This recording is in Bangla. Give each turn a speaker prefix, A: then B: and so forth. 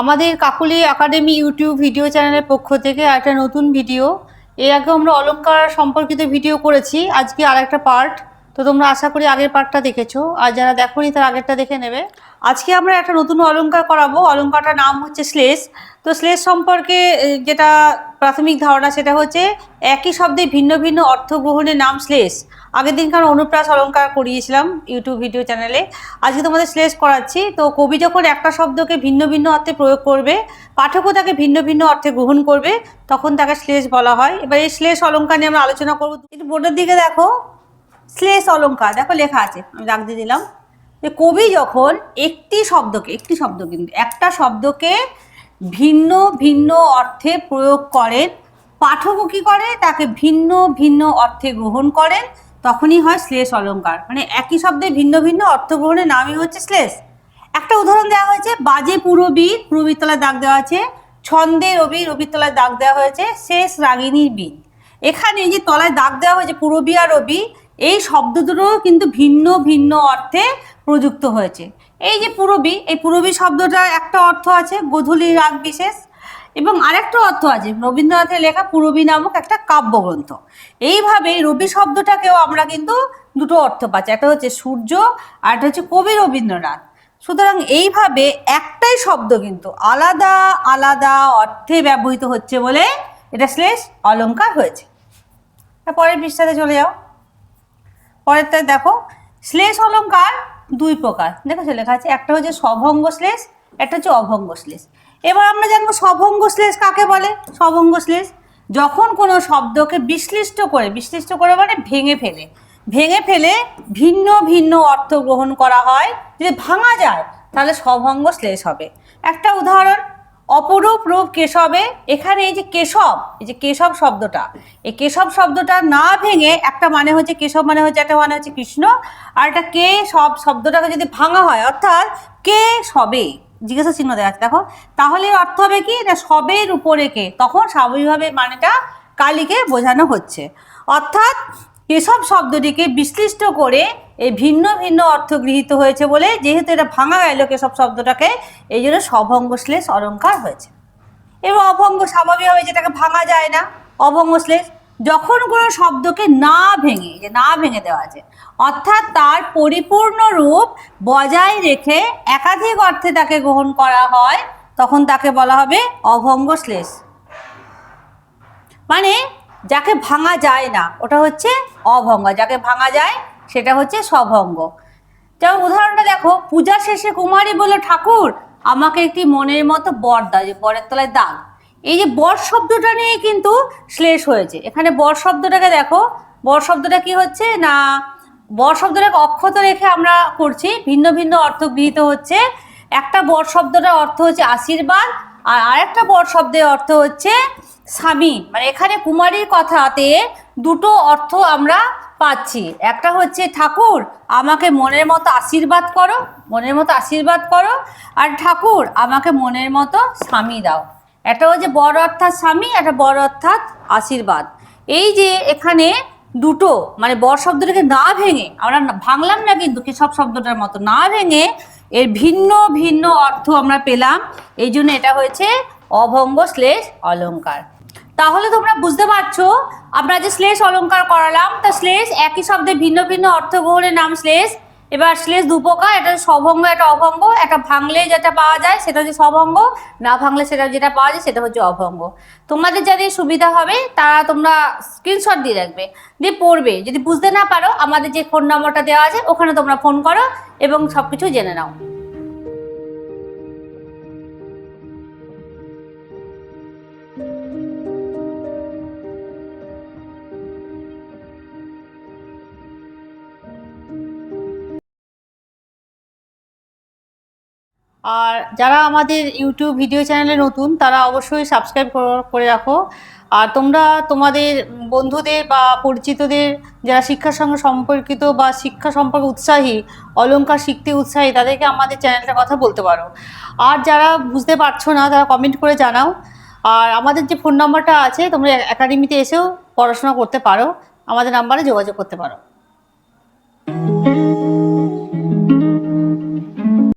A: আমাদের কাকুলি একাডেমি ইউটিউব ভিডিও চ্যানেলের পক্ষ থেকে একটা নতুন ভিডিও। এর আগে আমরা অলংকার সম্পর্কিত ভিডিও করেছি, আজকে আর একটা পার্ট। তো তোমরা আশা করি আগের পার্টটা দেখেছ। আর যারা দেখোনি, তার আগেরটা দেখে নেবে। আজকে আমরা একটা নতুন অলংকার করাবো। অলংকারটার নাম হচ্ছে শ্লেষ। তো শ্লেষ সম্পর্কে যেটা প্রাথমিক ধারণা সেটা হচ্ছে একই শব্দে ভিন্ন ভিন্ন অর্থ গ্রহণের নাম শ্লেষ। আগের দিনকার অনুপ্রাস অলংকার করিয়েছিলাম ইউটিউব ভিডিও চ্যানেলে আজকে তোমাদের শ্লেষ করাচ্ছি। তো কবি যখন একটা শব্দকে ভিন্ন ভিন্ন অর্থে প্রয়োগ করবে, পাঠকও তাকে ভিন্ন ভিন্ন অর্থে গ্রহণ করবে, তখন তাকে শ্লেষ বলা হয়। এবার এই শ্লেষ অলংকার নিয়ে আমরা আলোচনা করব। একটু বোর্ডের দিকে দেখো। শ্লেষ অলংকার দেখো লেখা আছে, আমি দাগ দিয়ে দিলাম। যে কবি যখন একটি শব্দকে, একটি শব্দ কিন্তু একটা শব্দকে ভিন্ন ভিন্ন অর্থে প্রয়োগ করেন। পাঠকও কী করে? তাকে ভিন্ন ভিন্ন অর্থে গ্রহণ করেন। তখনই হয় শ্লেষ অলঙ্কার। মানে একই শব্দে ভিন্ন ভিন্ন অর্থ গ্রহণের নামই হচ্ছে শ্লেষ। একটা উদাহরণ দেওয়া হয়েছে, বাজে পুরবীর পুরবীর তলায় দাগ দেওয়া আছে, ছন্দে রবি রবির তলায় দাগ দেওয়া হয়েছে, শেষ রাগিনীর বীর এখানে যে তলায় দাগ দেওয়া হয়েছে, পুরবী আর রবি, এই শব্দ দুটো কিন্তু ভিন্ন ভিন্ন অর্থে প্রযুক্ত হয়েছে। এই যে পুরবী, এই পুরবী শব্দটার একটা অর্থ আছে গোধূলি রাগ বিশেষ। এবং আরেকটা অর্থ আছে, রবীন্দ্রনাথের লেখা পুরবী নামক একটা কাব্যগ্রন্থ। এইভাবে রবি শব্দটাকেও আমরা কিন্তু দুটো অর্থ পাচ্ছি, একটা হচ্ছে সূর্য আর একটা হচ্ছে কবি রবীন্দ্রনাথ। সুতরাং এইভাবে একটাই শব্দ কিন্তু আলাদা আলাদা অর্থে ব্যবহৃত হচ্ছে বলে এটা শ্লেষ অলঙ্কার হয়েছে। পরের পৃষ্ঠাতে চলে যাও। পরেরটায় দেখো, শ্লেষ অলংকার দুই প্রকার। দেখেছ লেখা আছে, একটা হচ্ছে সভঙ্গ শ্লেষ, একটা হচ্ছে অভঙ্গ শ্লেষ। এবার আমরা জানব সভঙ্গ শ্লেষ কাকে বলে? সভঙ্গ শ্লেষ যখন কোনো শব্দকে বিশ্লিষ্ট করে বিশ্লিষ্ট করে মানে ভেঙে ফেলে ভেঙে ফেলে ভিন্ন ভিন্ন অর্থ গ্রহণ করা হয়, যদি ভাঙা যায় তাহলে সভঙ্গ শ্লেষ হবে। একটা উদাহরণ অপরূপ রূপ কেশবে, এখানে এই যে কেশব, এই যে কেশব শব্দটা, এই কেশব শব্দটা না ভেঙে একটা মানে হচ্ছে কেশব মানে হচ্ছে একটা মানে হচ্ছে কৃষ্ণ, আর একটা কে সব শব্দটাকে যদি ভাঙা হয়, অর্থাৎ কে সবে, জিজ্ঞাসা চিহ্ন দেওয়া আছে, দেখো তাহলে অর্থ হবে কি না সবের উপরে কে, তখন স্বাভাবিকভাবে মানেটা কালীকে বোঝানো হচ্ছে। অর্থাৎ কেশব শব্দটিকে বিশ্লিষ্ট করে এই ভিন্ন ভিন্ন অর্থ গৃহীত হয়েছে বলে যেহেতু এটা ভাঙা গেল কেশব শব্দটাকে এই জন্য সভঙ্গ শ্লেষ অলঙ্কার হয়েছে। এবং অভঙ্গ স্বাভাবিকভাবে যেটাকে ভাঙা যায় না, অভঙ্গ শ্লেষ যখন কোনো শব্দকে না ভেঙে, যে না ভেঙে দেওয়া আছে, অর্থাৎ তার পরিপূর্ণ রূপ বজায় রেখে একাধিক অর্থে তাকে গ্রহণ করা হয়, তখন তাকে বলা হবে অভঙ্গ শ্লেষ। মানে যাকে ভাঙা যায় না, ওটা হচ্ছে অভঙ্গ। যাকে ভাঙা যায়, সেটা হচ্ছে সভঙ্গ যেমন উদাহরণটা দেখো, পূজা শেষে কুমারী বলল, ঠাকুর, আমাকে একটি মনের মতো বর দাও, যে বরের তলায় দাগ। এই যে বর শব্দটা নিয়ে কিন্তু শ্লেষ হয়েছে। এখানে বর শব্দটাকে দেখো, বর শব্দটা কি হচ্ছে? না, বর শব্দটাকে অক্ষত রেখে আমরা করছি, ভিন্ন ভিন্ন অর্থ গৃহীত হচ্ছে। একটা বর শব্দটার অর্থ হচ্ছে আশীর্বাদ, আর আরেকটা বর শব্দের অর্থ হচ্ছে স্বামী। মানে এখানে কুমারীর কথাতে দুটো অর্থ আমরা পাচ্ছি। একটা হচ্ছে, ঠাকুর, আমাকে মনের মতো আশীর্বাদ করো, মনের মতো আশীর্বাদ করো, আর ঠাকুর, আমাকে মনের মতো স্বামী দাও। একটা হচ্ছে বড় অর্থাৎ স্বামী, একটা বড় অর্থাৎ আশীর্বাদ। এই যে এখানে দুটো মানে বর শব্দটাকে না ভেঙে, আমরা ভাঙলাম না কিন্তু সব শব্দটার মতো, না ভেঙে এর ভিন্ন ভিন্ন অর্থ আমরা পেলাম। এই জন্য এটা হয়েছে অভঙ্গ শ্লেষ অলংকার তাহলে তোমরা বুঝতে পারছ, আমরা যে শ্লেষ অলঙ্কার করালাম, তা শ্লেষ একই শব্দে ভিন্ন ভিন্ন অর্থ গ্রহণের নাম শ্লেষ। এবার শ্লেষ দুপকার এটা সভঙ্গ একটা অভঙ্গ একটা ভাঙলে যেটা পাওয়া যায় সেটা হচ্ছে সভঙ্গ, না ভাঙলে সেটা যেটা পাওয়া যায় সেটা হচ্ছে অভঙ্গ। তোমাদের যাদের সুবিধা হবে, তারা তোমরা স্ক্রিনশট দিয়ে রাখবে দিয়ে পড়বে। যদি বুঝতে না পারো, আমাদের যে ফোন নম্বরটা দেওয়া আছে, ওখানে তোমরা ফোন করো এবং সব কিছু জেনে নাও। আর যারা আমাদের ইউটিউব ভিডিও চ্যানেলে নতুন, তারা অবশ্যই সাবস্ক্রাইব করে রাখো। আর তোমরা তোমাদের বন্ধুদের বা পরিচিতদের, যারা শিক্ষার সঙ্গে সম্পর্কিত বা শিক্ষা সম্পর্কে উৎসাহী, অলংকার শিখতে উৎসাহী, তাদেরকে আমাদের চ্যানেলটার কথা বলতে পারো। আর যারা বুঝতে পারছ না, তারা কমেন্ট করে জানাও। আর আমাদের যে ফোন নাম্বারটা আছে, তোমরা একাডেমিতে এসেও পড়াশোনা করতে পারো। আমাদের নাম্বারে যোগাযোগ করতে পারো।